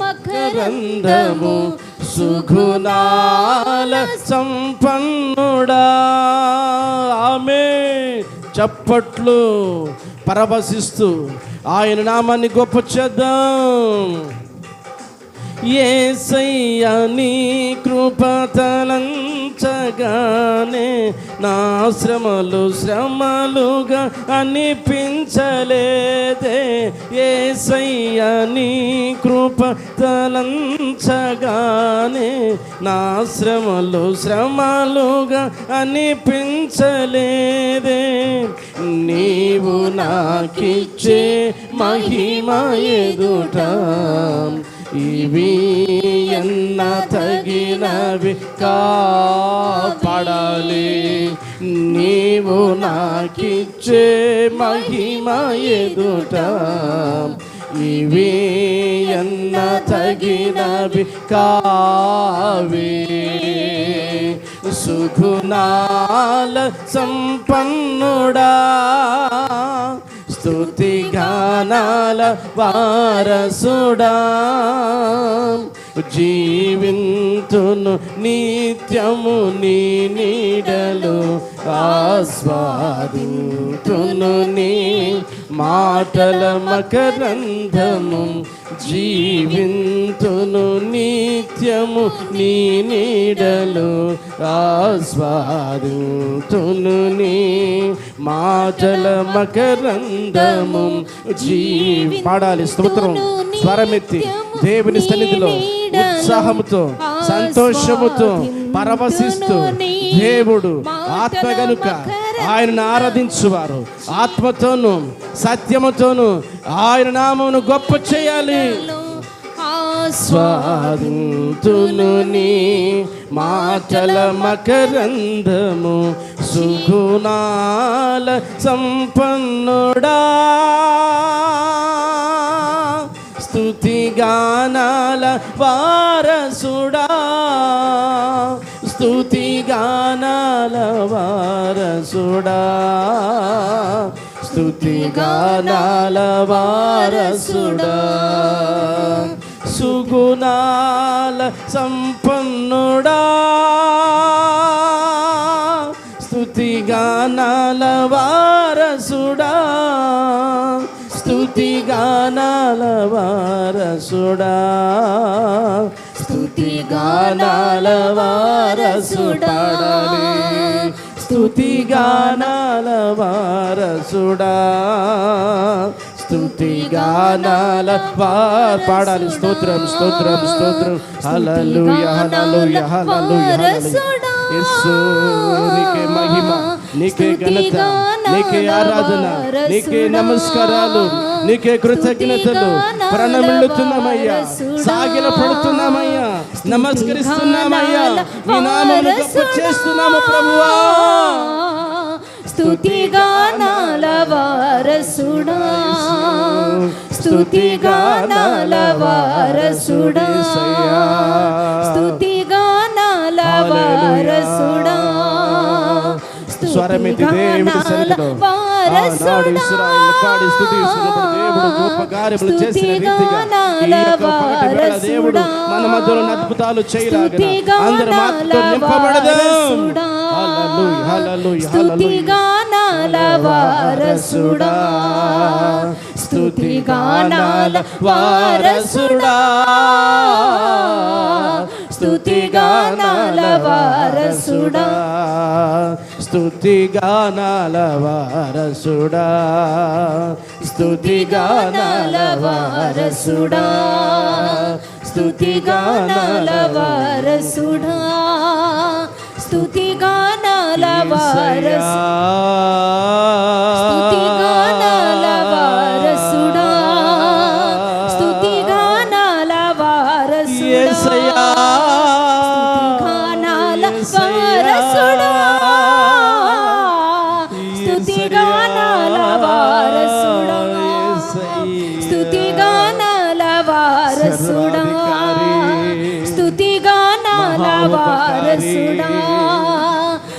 మకరందము సుగుణాల సంపన్నుడా. ఆమె చప్పట్లు పరవశిస్తూ ఆయన నామాన్ని గొప్ప చేద్దాం ఏసయ్య నీ కృపతలంచగానే నా శ్రమలు శ్రమలుగా అనిపించలేదే. ఏసయ్య నీ కృపతలంచగానే నా శ్రమలు శ్రమలుగా అనిపించలేదే. నీవు నాకిచ్చే మహిమ ఎదుట ఇవి ఎన్న తగినవి కాపాడాలి. నీవు నాకిచ్చే మహిమ ఎదుట ఇవి ఎన్న తగినవి కావే. సుగుణాల సంపన్నుడా. స్తుతి గానాల వారసుడా. జీవింతును నిత్యము నీ నీడలు ఆస్వాదింతును నీ మాటల మకరంధము జీవింతును నిత్యము నీ నీడలు ఆస్వాదింతును నీ మాటల మకరంధము జీవి పాడాలి స్తోత్రం. స్వరమెత్తి దేవుని సన్నిధిలో ఉత్సాహముతో సంతోషముతో పరవశిస్తూ దేవుడు ఆత్మ గనుక ఆయనను ఆరాధించువారు. ఆత్మతోను సత్యముతోను ఆయన నామమును గొప్ప చేయాలి. స్వాదింతును నీ మాటల మకరంధము సుగుణాల సంపన్నుడా. స్తుతి గానాల వారసుడా. వారసుడా. స్థుతిగానాల వారసుడా. సుగుణాల సంపన్నుడా. స్థుతిగానాల వారసుడా. స్థుతిగానాల వారసుడా. స్థుతిగానాల వారసుడా. స్తుతి గానాల వారసుడా. స్తుతి గానాల వార్ పాడాలి స్తోత్రం స్తోత్రం. స్తోత్రం హల్లెలూయా హల్లెలూయా యేసు నీకే మహిమ నీకే ఘనత నీకే ఆరాధన నీకే నమస్కారాలు నీకే కృతజ్ఞతలు. ప్రణమిల్లుతున్నామయ్యా సాగిల పడుతున్నామయ్యా నమస్కరిస్తున్నామయ్యా. నీ గొప్ప చేస్తున్నాము ప్రభువా. వారసుడా. వారసుడా. వారసుడా. స్వరమితి దేవుడి సన్నిధిలో. దేవుడు మన మధ్యలో అద్భుతాలు చేయలాగా అందరూ మాతో వారసుడా స్తుతి గానాల వారసుడా స్తుతి గానాల వారసుడా స్తుతి గానాల వారసుడా. స్తుతి గానాల వారసుడా. స్తుతి గానాల వారసుడా. స్తుతి గానాల వారసు స్తుతి గానాల వారసుడా. స్తుతి గానాల వారసుడా. వారసుడా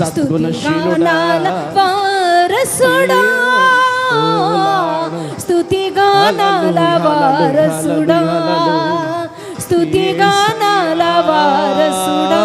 స్థుతిగానాల వారసుడా స్థుతిగానాల వారసుడా స్థుతిగానాల వారసుడా.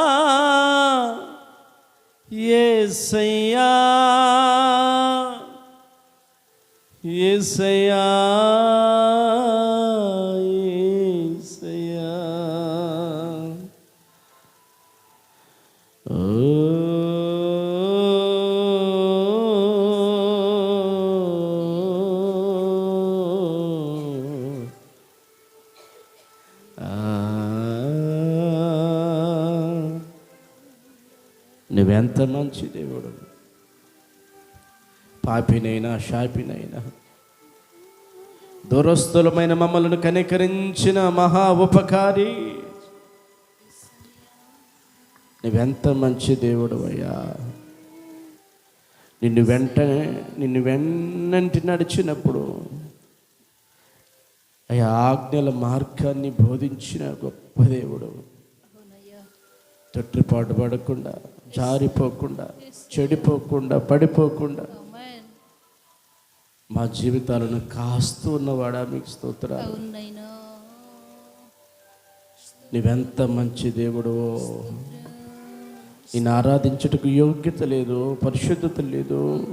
ఏసయ్యా ఏసయ్యా. నువ్వెంత మంచి దేవుడు? పాపినైనా షాపినైనా దురస్తులమైన మమ్మలను కనికరించిన మహా ఉపకారి. నువ్వెంత మంచి దేవుడు అయ్యా? నిన్ను వెంటనే నిన్ను వెన్నంటి నడిచినప్పుడు అయ్యా ఆజ్ఞల మార్గాన్ని బోధించిన గొప్ప దేవుడు. తొట్టిపాటు పడకుండా జారిపోకుండా చెడిపోకుండా పడిపోకుండా మా జీవితాలను కాస్తూ ఉన్నవాడా మీకు స్తోత్రాలు? నీవెంత మంచి దేవుడు. నేను ఆరాధించుటకు యోగ్యత లేదు పరిశుద్ధత లేదు.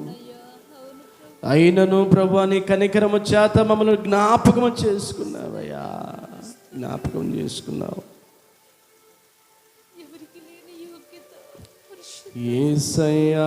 అయినను ప్రభు నీ కనికరము చేత మమ్మల్ని జ్ఞాపకం చేసుకున్నావయ్యా. జ్ఞాపకం చేసుకున్నావు. ఏసయ్యా.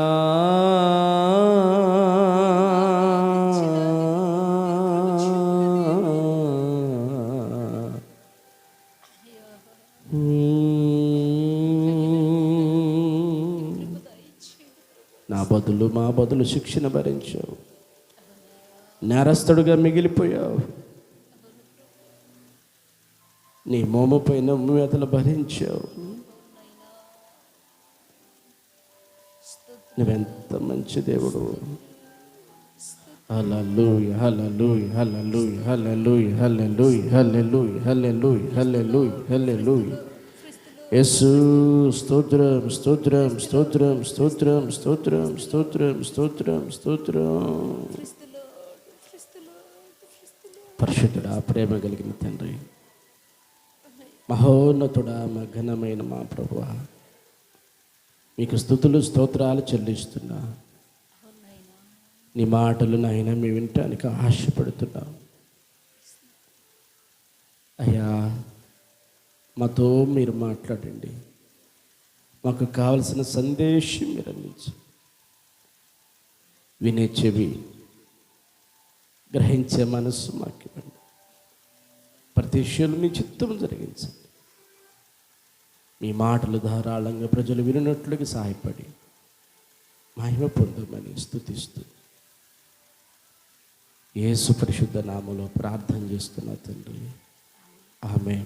నా బదులు మా బదులు శిక్షణ భరించావు. నేరస్తుడుగా మిగిలిపోయావు. నీ మోమపై నమ్మివేతలు భరించావు. నువ్వెంత మంచి దేవుడు. హల్లెలూయ హల్లెలూయ హల్లెలూయ హల్లెలూయ హల్లెలూయ హల్లెలూయ హల్లెలూయ హల్లెలూయ హల్లెలూయ. యేసు స్తోత్రం స్తోత్రం స్తోత్రం స్తోత్రం స్తోత్రం స్తోత్రం స్తోత్రం స్తోత్రం. పరిశుద్ధుడా ప్రేమ కలిగిన తండ్రి. మహోన్నతుడా మా ఘనమైన మా ప్రభువా. మీకు స్థుతులు స్తోత్రాలు చెల్లిస్తున్నా. నీ మాటలు నాయన మేము వినటానికి ఆశపడుతున్నాం. అయ్యా మాతో మీరు మాట్లాడండి. మాకు కావలసిన సందేశం మీరు అందించి. వినే చెవి గ్రహించే మనస్సు మాకు ఇవ్వండి ప్రతి విషయంలో మీ చిత్తం జరిగించండి. మీ మాటలు ధారాళంగా ప్రజలు వినున్నట్లుగా సహాయపడి మహిమ పొందమని స్థుతిస్తూ ఏసు పరిశుద్ధ నామలో ప్రార్థన చేస్తున్న తండ్రి. ఆమె